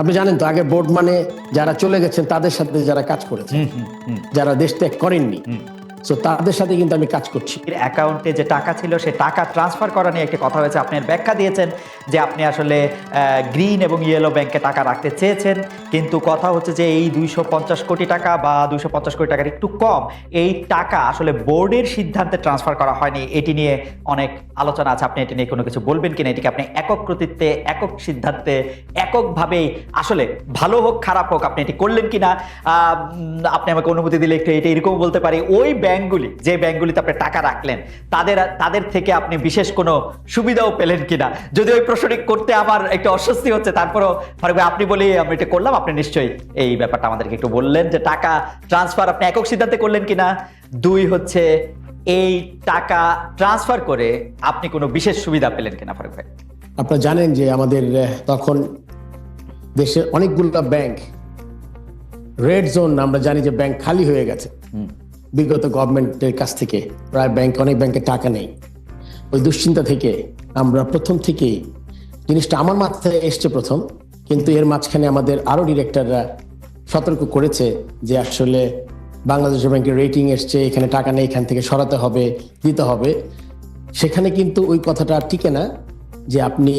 আপনি জানেন তো আগে বোর্ড মানে যারা চলে গেছেন তাদের সাথে যারা কাজ করেছেন যারা দেশ ত্যাগ করেননি। তো তাদের সাথে কিন্তু আমি কাজ করছি। অ্যাকাউন্টে যে টাকা ছিল, সে টাকা ট্রান্সফার করা নিয়ে একটি কথা হয়েছে। ব্যাখ্যা দিয়েছেন যে আপনি আসলে গ্রিন এবং ইয়েলো ব্যাংকে টাকা রাখতে চেয়েছেন। কিন্তু কথা হচ্ছে যে এই দুইশো পঞ্চাশ কোটি টাকা বা দুইশো পঞ্চাশ কোটি টাকার একটু কম, এই টাকা আসলে বোর্ডের সিদ্ধান্তে ট্রান্সফার করা হয়নি। এটি নিয়ে অনেক আলোচনা আছে। আপনি এটি নিয়ে কোনো কিছু বলবেন কিনা? এটিকে আপনি একক কৃতিত্বে, একক সিদ্ধান্তে, এককভাবেই আসলে ভালো হোক, খারাপ হোক, আপনি এটি করলেন কিনা? আপনি আমাকে অনুমতি দিলে একটু এটা এরকম বলতে পারি। ওই ব্যাংকগুলি যে ব্যাংকগুলিতে আপনি টাকা রাখলেন তাদের তাদের থেকে আপনি বিশেষ কোনো সুবিধাও পেলেন কিনা? যদি ওই প্রশ্নটি করতে আমার একটু অস্বস্তি হচ্ছে তারপরও ফারুক ভাই আপনি বলি আমি এটা করলাম আপনি নিশ্চয়ই এই ব্যাপারটা আমাদেরকে একটু বললেন যে টাকা ট্রান্সফার আপনি একক সিদ্ধান্তে করলেন কিনা? দুই হচ্ছে এই টাকা ট্রান্সফার করে আপনি কোনো বিশেষ সুবিধা পেলেন কিনা ফারুক ভাই? আপনারা জানেন যে আমাদের তখন দেশের অনেকগুলো ব্যাংক রেড জোন আমরা জানি যে ব্যাংক খালি হয়ে গেছে। বিগত গভর্নমেন্টের কাছ থেকে প্রায় ব্যাংক অনেক ব্যাংকে টাকা নেই। ওই দুশ্চিন্তা থেকে আমরা প্রথম থেকেই জিনিসটা আমার মাথায় এসছে প্রথম কিন্তু এর মাঝখানে আমাদের আরও ডিরেক্টররা সতর্ক করেছে যে আসলে বাংলাদেশ ব্যাংকের রেটিং এসছে এখানে টাকা নেই এখান থেকে সরাতে হবে দিতে হবে। সেখানে কিন্তু ওই কথাটা টিকে না যে আপনি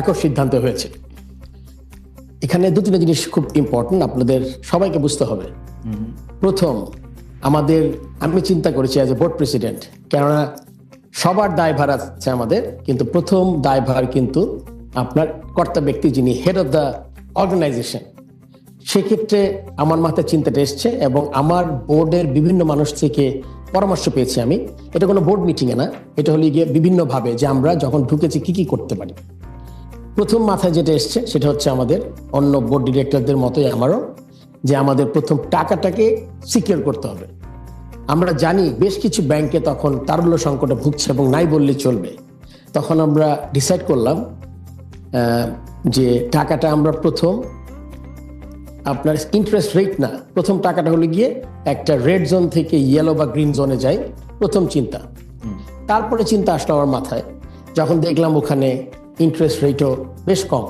একক সিদ্ধান্ত হয়েছে। এখানে দু তিনটা জিনিস খুব ইম্পর্টেন্ট আপনাদের সবাইকে বুঝতে হবে। প্রথম আমাদের, আমি চিন্তা করেছি অ্যাজ এ বোর্ড প্রেসিডেন্ট কেননা সবার দায়ভার আছে আমাদের, কিন্তু প্রথম দায়ভার কিন্তু আপনার কর্তা ব্যক্তি যিনি হেড অফ দ্য অর্গানাইজেশন সেক্ষেত্রে আমার মাথায় চিন্তাটা এসছে এবং আমার বোর্ডের বিভিন্ন মানুষ থেকে পরামর্শ পেয়েছি আমি। এটা কোনো বোর্ড মিটিংয়ে না, এটা হলো গিয়ে বিভিন্নভাবে যে আমরা যখন ঢুকেছি কি কি করতে পারি। প্রথম মাথায় যেটা এসছে, সেটা হচ্ছে আমাদের অন্য বোর্ড ডিরেক্টরদের মতোই আমারও যে আমাদের প্রথম টাকাটাকে সিকিউর করতে হবে। আমরা জানি বেশ কিছু ব্যাংকে তখন তারল্য সংকটে ভুগছে এবং নাই বললে চলবে। তখন আমরা ডিসাইড করলাম যে টাকাটা আমরা প্রথম, আপনার ইন্টারেস্ট রেট না, প্রথম টাকাটা হলো গিয়ে একটা রেড জোন থেকে ইয়েলো বা গ্রিন জোনে যাই, প্রথম চিন্তা। তারপরে চিন্তা আসলো আমার মাথায়, যখন দেখলাম ওখানে ইন্টারেস্ট রেটও বেশ কম।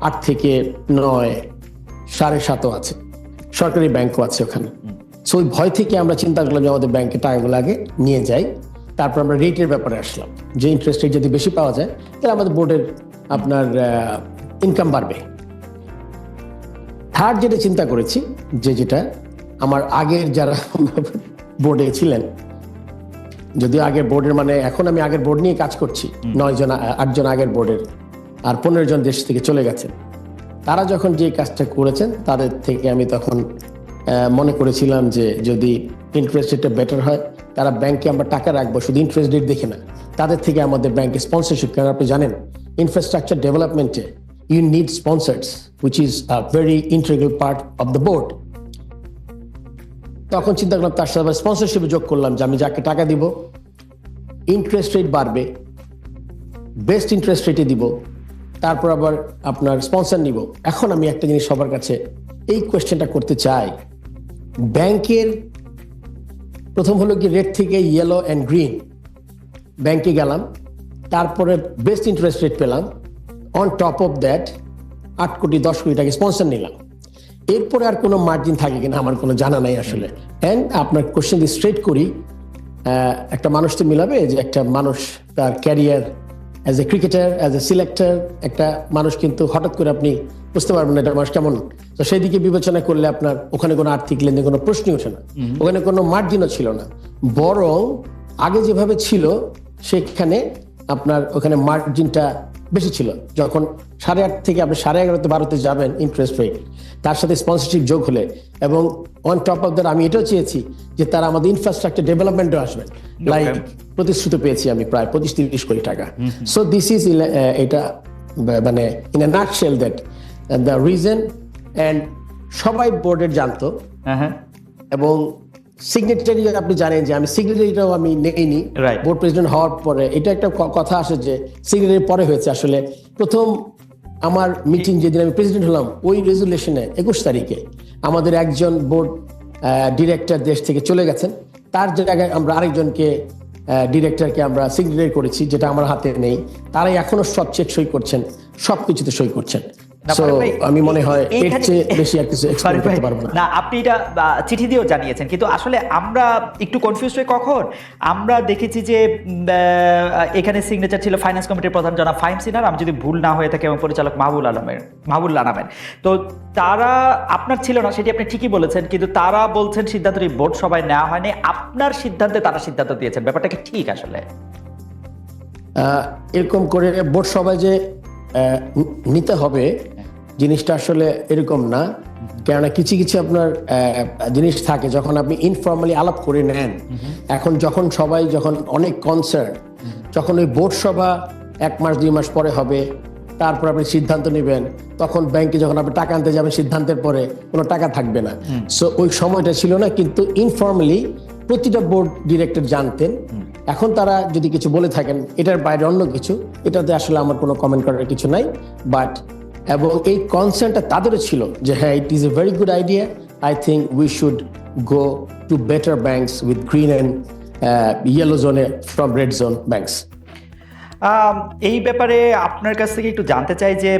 আট থেকে নয়, সাড়ে সাতও আছে। সরকারি ব্যাংকও আছে ওখানে। সো ওই ভয় থেকে আমরা চিন্তা করলাম যে আমাদের ব্যাংকে টাকাগুলো আগে নিয়ে যাই। তারপর আমরা রেটের ব্যাপারে আসলাম। যে ইন্টারেস্ট রেট যদি বেশি পাওয়া যায় তাহলে আমাদের বোর্ডের আপনার ইনকাম বাড়বে। থার্ড যেটা চিন্তা করেছি যে যেটা আমার আগের যারা বোর্ডে ছিলেন যদিও আগের বোর্ডের মানে এখন আমি আগের বোর্ড নিয়ে কাজ করছি। নয় জন আটজন আগের বোর্ডের আর পনেরো জন দেশ থেকে চলে গেছেন। তারা যখন যে কাজটা করেছেন, তাদের থেকে আমি তখন মনে করেছিলাম যে যদি ইন্টারেস্ট রেটটা বেটার হয়, তারা ব্যাংকে আমরা টাকা রাখব, শুধু ইন্টারেস্ট রেট দেখে না। তাদের থেকে আমাদের ব্যাংকে স্পন্সরশিপ কারণ আপনি জানেন? Infrastructure ডেভেলপমেন্টে you need sponsors which is a very integral part of the board তখন চিন্তা করলাম, তার সাথে স্পন্সরশিপে যোগ করলাম যে আমি যাকে টাকা দিব ইন্টারেস্ট রেট বাড়বে বেস্ট ইন্টারেস্ট রেটে দিব তারপর আবার আপনার স্পন্সর নিব। এখন আমি একটা জিনিস সবার কাছে এই কোয়েশ্চেনটা করতে চাই। ব্যাংকের প্রথম হলো কি রেড থেকে ইয়েলো অ্যান্ড গ্রিন ব্যাংকে গেলাম, তারপরে বেস্ট ইন্টারেস্ট রেট পেলাম। অন টপ অফ দ্যাট আট কোটি দশ কোটি টাকা স্পন্সর নিলাম। এরপরে আর কোনো মার্জিন থাকে কিনা আমার কোনো জানা নাই আসলে। অ্যান্ড আপনার কোশ্চেন স্ট্রেট করি একটা মানুষ তো মিলাবে যে একটা মানুষ তার career as a cricketer as a selector একটা মানুষ কিন্তু হঠাৎ করে আপনি বুঝতে পারবেন না এটা মানুষ কেমন তো সেই দিকে বিবেচনা করলে আপনার ওখানে কোনো আর্থিক লেনদেন কোনো প্রশ্নই ওঠে না। ওখানে কোনো মার্জিনও ছিল না। বরং আগে যেভাবে ছিল সেখানে আপনার ওখানে মার্জিনটা বেশি ছিল। যখন সাড়ে আট থেকে আপনি সাড়ে এগারোতে বারোতে যাবেন ইন্টারেস্ট রেট তার সাথে স্পন্সরশিপ যোগ হলে এবং অন টপ অফ দ্যাট আমি এটাও চেয়েছি যে তারা আমাদের ইনফ্রাস্ট্রাকচার ডেভেলপমেন্টও আসবেন। লাইক প্রতিশ্রুতি পেয়েছি আমি প্রায় পঁচিশ তিরিশ কোটি টাকা। সো দিস ইজ এটা মানে in a nutshell that the reason and সবাই বোর্ডের জানতো। হ্যাঁ হ্যাঁ। এবং সিগনেটারি আপনি জানেন যে আমি সিগনেটারিটাও আমি নেইনি. বোর্ড প্রেসিডেন্ট হওয়ার পরে এটা একটা কথা আসে যে সিগনেটারি পরে হয়েছে। আসলে প্রথম আমার মিটিং যেদিন আমি প্রেসিডেন্ট হলাম ওই রেজুলেশনে একুশ তারিখে আমাদের একজন বোর্ড ডিরেক্টর দেশ থেকে চলে গেছেন। তার জায়গায় আমরা আরেকজনকে ডিরেক্টরকে আমরা সিগনেটারি করেছি যেটা আমার হাতে নেই। তারাই এখনও সব চেক সই করছেন সব কিছুতে সই করছেন। আমি মনে হয় এর চেয়ে বেশি আর কিছু করতে পারব না। আপনি এটা চিঠি দিয়েও জানিয়েছেন কিন্তু আসলে আমরা একটু কনফিউজ হই কখন? আমরা দেখেছি যে এখানে সিগনেচার ছিল ফাইন্যান্স কমিটির প্রধান জনাব ফাইম সিনার আমি যদি ভুল না হয়ে থাকে এবং পরিচালক মাহবুল আলমের মাহবুল আনামের তো তারা আপনার ছিল না সেটি আপনি ঠিকই বলেছেন কিন্তু তারা বলছেন সিদ্ধান্তটি বোর্ড সবাই নেওয়া হয়নি আপনার সিদ্ধান্তে তারা সিদ্ধান্ত দিয়েছেন ব্যাপারটা কি ঠিক আসলে? আহ, এরকম করে বোর্ড সবাই যে নিতে হবে। জিনিসটা আসলে এরকম না। কেননা কিছু কিছু আপনার জিনিস থাকে যখন আপনি ইনফর্মালি আলাপ করে নেন। এখন যখন সবাই যখন অনেক কনসার্ন যখন ওই বোর্ড সভা এক মাস দুই মাস পরে হবে তারপর আপনি সিদ্ধান্ত নেবেন তখন ব্যাংকে যখন আপনি টাকা আনতে যাবেন সিদ্ধান্তের পরে কোনো টাকা থাকবে না। সো ওই সময়টা ছিল না কিন্তু ইনফর্মালি প্রতিটা বোর্ড ডিরেক্টর জানতেন। এখন তারা যদি কিছু বলে থাকেন এটার বাইরে অন্য কিছু। এটাতে আসলে আমার কোনো কমেন্ট করার কিছু নাই। বাট এবং এই কনসার্নটা তাদেরও ছিল যে হ্যাঁ it is a very good idea I think we should go to better banks with green and yellow জোনে ফ্রম রেড জোন ব্যাংকস এই ব্যাপারে আপনার কাছ থেকে একটু জানতে চাই যে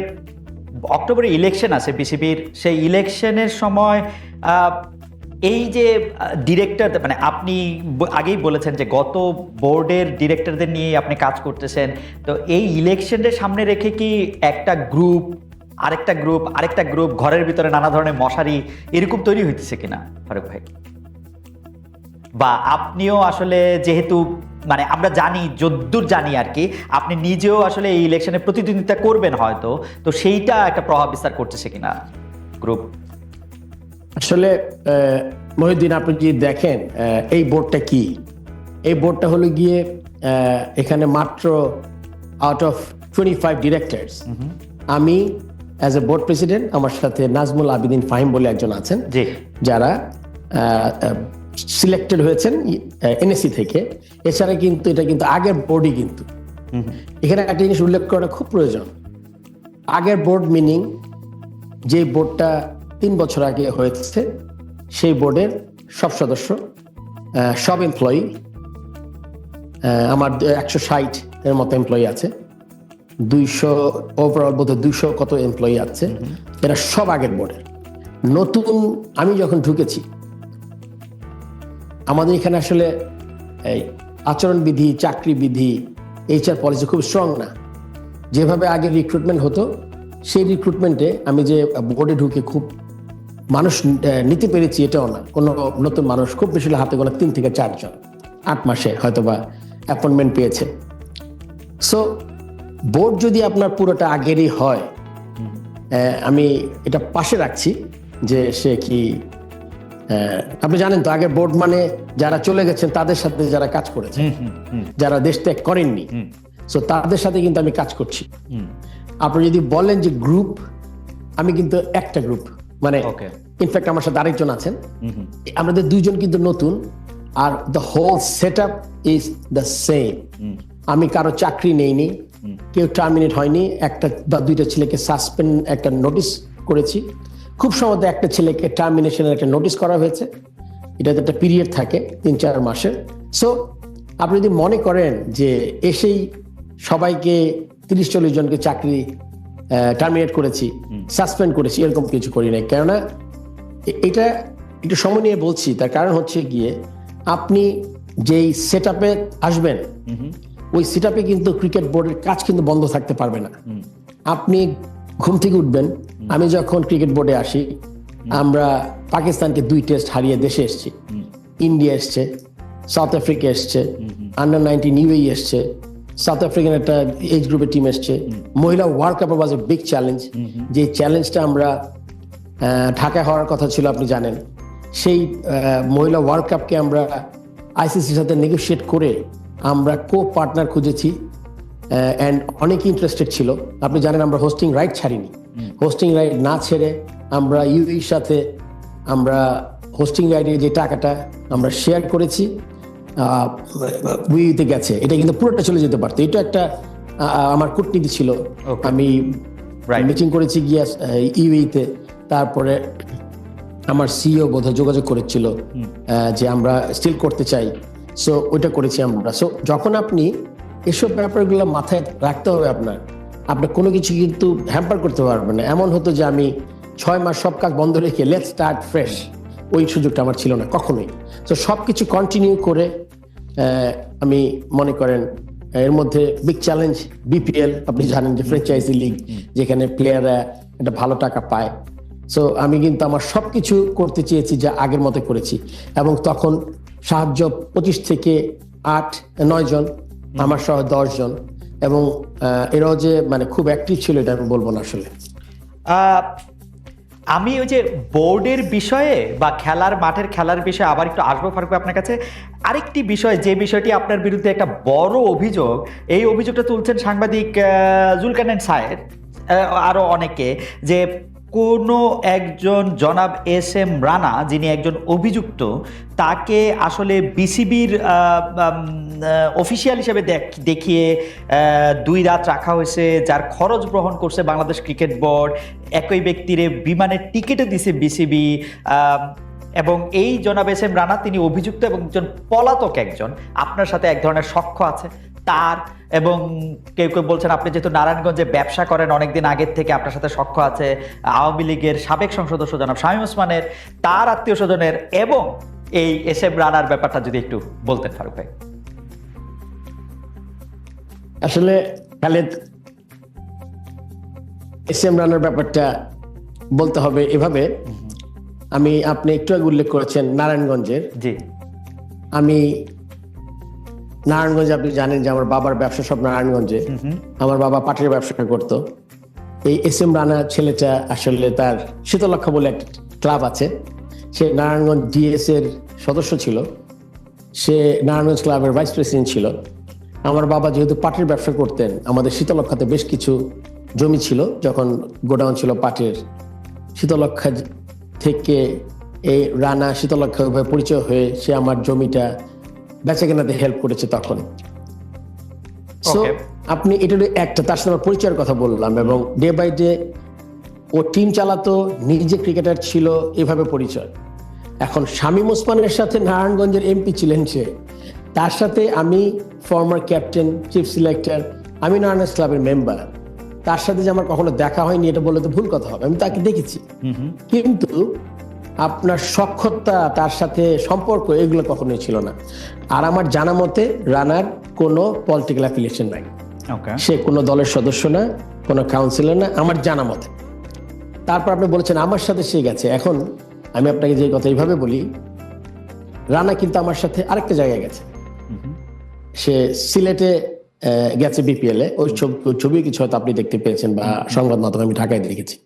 অক্টোবরে ইলেকশন আছে বিসিবির সেই ইলেকশনের সময় এই যে ডিরেক্টর মানে আপনি আগেই বলেছেন যে গত বোর্ডের ডিরেক্টরদের নিয়ে আপনি কাজ করতেছেন। তো এই ইলেকশনের সামনে রেখে কি একটা গ্রুপ আরেকটা গ্রুপ আরেকটা গ্রুপ ঘরের ভিতরে নানা ধরনের মশারি এরকম তৈরি হইতেছে কিনা, ফারুক ভাই? বা আপনিও আসলে যেহেতু মানে আমরা জানি, যদ্দূর জানি আর কি, আপনি নিজেও আসলে এই ইলেকশনে প্রতিদ্বন্দ্বিতা করবেন হয়তো, তো সেইটা একটা প্রভাব বিস্তার করতেছে কিনা গ্রুপ আসলে মহিউদ্দিন আপনি যদি দেখেন এই বোর্ডটা কি? এই বোর্ডটা হলো গিয়ে এখানে মাত্র out of twenty five directors আমি অ্যাজ এ বোর্ড প্রেসিডেন্ট আমার সাথে নাজমুল আবিদিন ফাহিম বলে একজন আছেন যারা সিলেক্টেড হয়েছেন এনএসসি থেকে। এছাড়া কিন্তু এটা কিন্তু আগের বোর্ডই কিন্তু। এখানে একটা জিনিস উল্লেখ করা খুব প্রয়োজন। আগের বোর্ড মিনিং যে বোর্ডটা তিন বছর আগে হয়েছে সেই বোর্ডের সব সদস্য সব এমপ্লয়ি আমার একশো ষাট এর মতো এমপ্লয়ি আছে। দুইশো ওভারঅল বোধ দুইশো কত এমপ্লয়ি আছে। এরা সব আগের বোর্ডের। নতুন আমি যখন ঢুকেছি আমাদের এখানে আসলে এই আচরণবিধি চাকরি বিধি এইচআর পলিসি খুব স্ট্রং না। যেভাবে আগে রিক্রুটমেন্ট হতো সেই রিক্রুটমেন্টে আমি যে বোর্ডে ঢুকে খুব মানুষ নিতে পেরেছি এটাও না। কোনো নতুন মানুষ খুব বেশি হাতে গোনা তিন থেকে চারজন। আট মাসে হয়তো বা অ্যাপয়েন্টমেন্ট পেয়েছে। সো বোর্ড যদি আপনার পুরোটা আগেরই হয় আমি এটা পাশে রাখছি যে সে কি আপনি জানেন তো আগে বোর্ড মানে যারা চলে গেছেন তাদের সাথে যারা কাজ করেছে যারা দেশ ত্যাগ করেননি সো তাদের সাথে কিন্তু আমি কাজ করছি। আপনি যদি বলেন যে গ্রুপ আমি কিন্তু একটা গ্রুপ মানে. ইনফ্যাক্ট আমার সাথে আরেকজন আছেন। আমাদের দুইজন কিন্তু নতুন আর the whole setup is the same আমি কারও চাকরি নেইনি কেউ টার্মিনেট হয়নি একটা বা দুইটা ছেলেকে সাসপেন্ড একটা নোটিশ করেছি। খুব সম্ভবত একটা ছেলেকে টার্মিনেশনের একটা নোটিশ করা হয়েছে। এটাতে একটা পিরিয়ড থাকে তিন চার মাসের। সো আপনি যদি মনে করেন যে এসেই সবাইকে তিরিশ চল্লিশ জনকে চাকরি টার্মিনেট করেছি সাসপেন্ড করেছি এরকম কিছু করি নাই। কেননা এটা একটু সময় নিয়ে বলছি তার কারণ হচ্ছে গিয়ে আপনি যেই সেট আপে আসবেন ওই সেট আপে কিন্তু ক্রিকেট বোর্ডের কাজ কিন্তু বন্ধ থাকতে পারবে না। আপনি ঘুম থেকে উঠবেন আমি যখন ক্রিকেট বোর্ডে আসি আমরা পাকিস্তানকে দুই টেস্ট হারিয়ে দেশে এসেছি। ইন্ডিয়া এসছে সাউথ আফ্রিকা এসছে আন্ডার নাইনটিন ইউএই এসছে সাউথ আফ্রিকান একটা এজ গ্রুপের টিম এসছে। মহিলা world cup was a big challenge যে চ্যালেঞ্জটা আমরা ঢাকায় হওয়ার কথা ছিল আপনি জানেন। সেই মহিলা ওয়ার্ল্ড কাপকে আমরা আইসিসির সাথে নেগোশিয়েট করে আমরা কো পার্টনার খুঁজেছি অ্যান্ড অনেক ইন্টারেস্টেড ছিল। আপনি জানেন আমরা হোস্টিং রাইট ছাড়িনি। হোস্টিং রাইট না ছেড়ে আমরা ইউইর সাথে আমরা হোস্টিং রাইটের যে টাকাটা আমরা শেয়ার করেছি। উইতে গেছে। এটা কিন্তু পুরোটা চলে যেতে পারতো। এটা একটা আমার কূটনীতি ছিল। আমি. মিটিং করেছি গিয়া ইউইতে তারপরে আমার সিইও বোধহয় যোগাযোগ করেছিল যে আমরা স্টিল করতে চাই। সো ওইটা করেছি আমরা। সো যখন আপনি এসব ব্যাপারগুলো মাথায় রাখতে হবে আপনার আপনি কোনো কিছু কিন্তু হ্যাম্পার করতে পারবেন না। এমন হতো যে আমি ছয় মাস সব কাজ বন্ধ রেখে লেট স্টার্ট ফ্রেশ ওই সুযোগটা আমার ছিল না, কখনোই। তো সব কিছু কন্টিনিউ করে আমি মনে করেন, এর মধ্যে বিগ চ্যালেঞ্জ বিপিএল আপনি জানেন যে ফ্র্যাঞ্চাইজি লিগ যেখানে প্লেয়াররা একটা ভালো টাকা পায়। সো আমি কিন্তু আমার সব কিছু করতে চেয়েছি যা আগের মতো করেছি। এবং তখন সাহায্য পঁচিশ থেকে আট, নয় জন, আমার সহ দশ জন। এবং এরাও যে মানে খুব অ্যাক্টিভ ছিল এটা আমি বলব না আসলে। আমি ওই যে বোর্ডের বিষয়ে বা খেলার মাঠের খেলার বিষয়ে আবার একটু আসব ফারুক আপনার কাছে। আরেকটি বিষয়, যে বিষয়টি আপনার বিরুদ্ধে একটা বড় অভিযোগ, এই অভিযোগটা তুলছেন সাংবাদিক জুলকানেন সায়ের আরও অনেকে, যে কোনো একজন জনাব এস এম রানা, যিনি একজন অভিযুক্ত, তাকে আসলে বিসিবির অফিসিয়াল হিসেবে দেখ- দেখিয়ে দুই রাত রাখা হয়েছে, যার খরচ গ্রহণ করছে বাংলাদেশ ক্রিকেট বোর্ড, একই ব্যক্তিরে বিমানের টিকিটও দিছে বিসিবি এবং এই জনাব এস এম রানা, তিনি অভিযুক্ত এবং একজন পলাতক একজন। আপনার সাথে এক ধরনের সখ্য আছে? তার এবং কেউ কেউ বলছেন আপনি যেহেতু নারায়ণগঞ্জে ব্যবসা করেন অনেকদিন আগের থেকে আপনার সাথে সখ্য আছে আওয়ামী লীগের সাবেক সংসদ জনাব শামীম ওসমানের তার আত্মীয় স্বজনের এবং এই এস এম রানার ব্যাপারটা যদি একটু বলতেন ফারুক ভাই। আসলে খালেদ এস এম রানার ব্যাপারটা বলতে হবে এভাবে। আমি আপনি একটু আগে উল্লেখ করেছেন নারায়ণগঞ্জের। জি। আমি নারায়ণগঞ্জে আপনি জানেন যে আমার বাবার ব্যবসা সব নারায়ণগঞ্জে। আমার বাবা পাটের ব্যবসাটা করতো। এই এস এম রানা ছেলেটা আসলে তার শীতলক্ষা বলে একটা ক্লাব আছে। সে নারায়ণগঞ্জ ডিএস এর সদস্য ছিল। সে নারায়ণগঞ্জ ক্লাবের ভাইস প্রেসিডেন্ট ছিল। আমার বাবা যেহেতু পাটের ব্যবসা করতেন আমাদের শীতলক্ষাতে বেশ কিছু জমি ছিল যখন গোডাউন ছিল পাটের। শীতলক্ষা থেকে এই রানা শীতলক্ষা পরিচয় হয়ে সে আমার জমিটা বেচা কেনাতে হেল্প করেছে তখন। সো আপনি এটা একটা তার সাথে পরিচয়ের কথা বললাম এবং ডে বাই ডে ও টিম চালাতো নিজে ক্রিকেটার ছিল এভাবে পরিচয়। এখন শামীম ওসমানের সাথে নারায়ণগঞ্জের এমপি ছিলেন সে। তার সাথে আমি ফর্মার ক্যাপ্টেন চিফ সিলেক্টর আমি নারায়ণগঞ্জ ক্লাবের মেম্বার তার সাথে যে আমার কখনো দেখা হয়নি এটা বললে তো ভুল কথা হবে আমি তাকে দেখেছি। কিন্তু আপনার সক্ষতা তার সাথে সম্পর্ক এগুলো কখনোই ছিল না। আর আমার জানা মতে রানার কোনো পলিটিক্যাল অ্যাফিলিয়েশন নাই। সে কোনো দলের সদস্য না কোনো কাউন্সিলর না আমার জানা মতে। তারপর আপনি বলেছেন আমার সাথে সে গেছে। এখন আমি আপনাকে যে কথা এইভাবে বলি রানা কিন্তু আমার সাথে আরেকটা জায়গায় গেছে। সে সিলেটে গেছে বিপিএল এ। ওই ছবি ওই ছবি কিছু হয়তো আপনি দেখতে পেয়েছেন বা সংবাদ মাধ্যমে আমি ঢাকায় দেখেছি।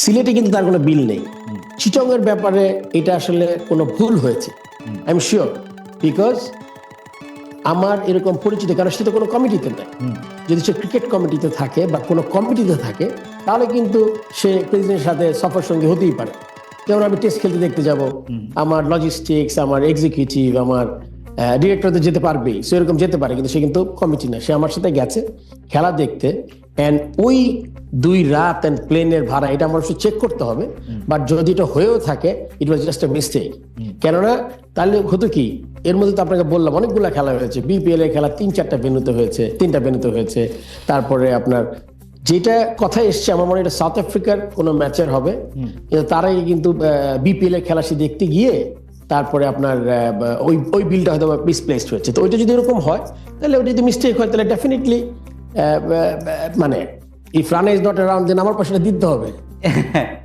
সিলেটে কিন্তু তার কোনো বিল নেই। চিটং এর ব্যাপারে এটা আসলে কোনো ভুল হয়েছে। আই এম শিওর বিকজ আমার এরকম পরিচিত কারণ সে তো কোনো কমিটিতে নেই। যদি সে ক্রিকেট কমিটিতে থাকে বা কোনো কমিটিতে থাকে তাহলে কিন্তু সে প্রেসিডেন্টের সাথে সফর সঙ্গী হতেই পারে। যেমন আমি টেস্ট খেলতে দেখতে যাব। আমার লজিস্টিক্স আমার এক্সিকিউটিভ আমার ডিরেক্টরদের যেতে পারবেই। সেরকম যেতে পারে কিন্তু সে কিন্তু কমিটি না। সে আমার সাথে গেছে খেলা দেখতে। অ্যান্ড ওই দুই রাত অ্যান্ড প্লেনের ভাড়া এটা আমার চেক করতে হবে বাট যদি এটা হয়েও থাকে ইট ওয়াজ জাস্ট এ মিস্টেক কেননা তাহলে হতো কি এর মধ্যে তো আপনাকে বললাম অনেকগুলো খেলা হয়েছে বিপিএল এর খেলা তিন চারটা ভেন্যুতে হয়েছে তিনটা ভেন্যুতে হয়েছে তারপরে আপনার যেটা কথা এসছে আমার মনে হয় এটা সাউথ আফ্রিকার কোনো ম্যাচের হবে কিন্তু তারাই কিন্তু বিপিএল এর খেলা সে দেখতে গিয়ে তারপরে আপনার ওই ওই বিলটা হয়তো মিসপ্লেসড হয়েছে। তো ওইটা যদি এরকম হয় তাহলে ওটা যদি মিস্টেক হয় তাহলে ডেফিনেটলি মানে if Rana is not around then আমার পয়সাটা দিতে হবে।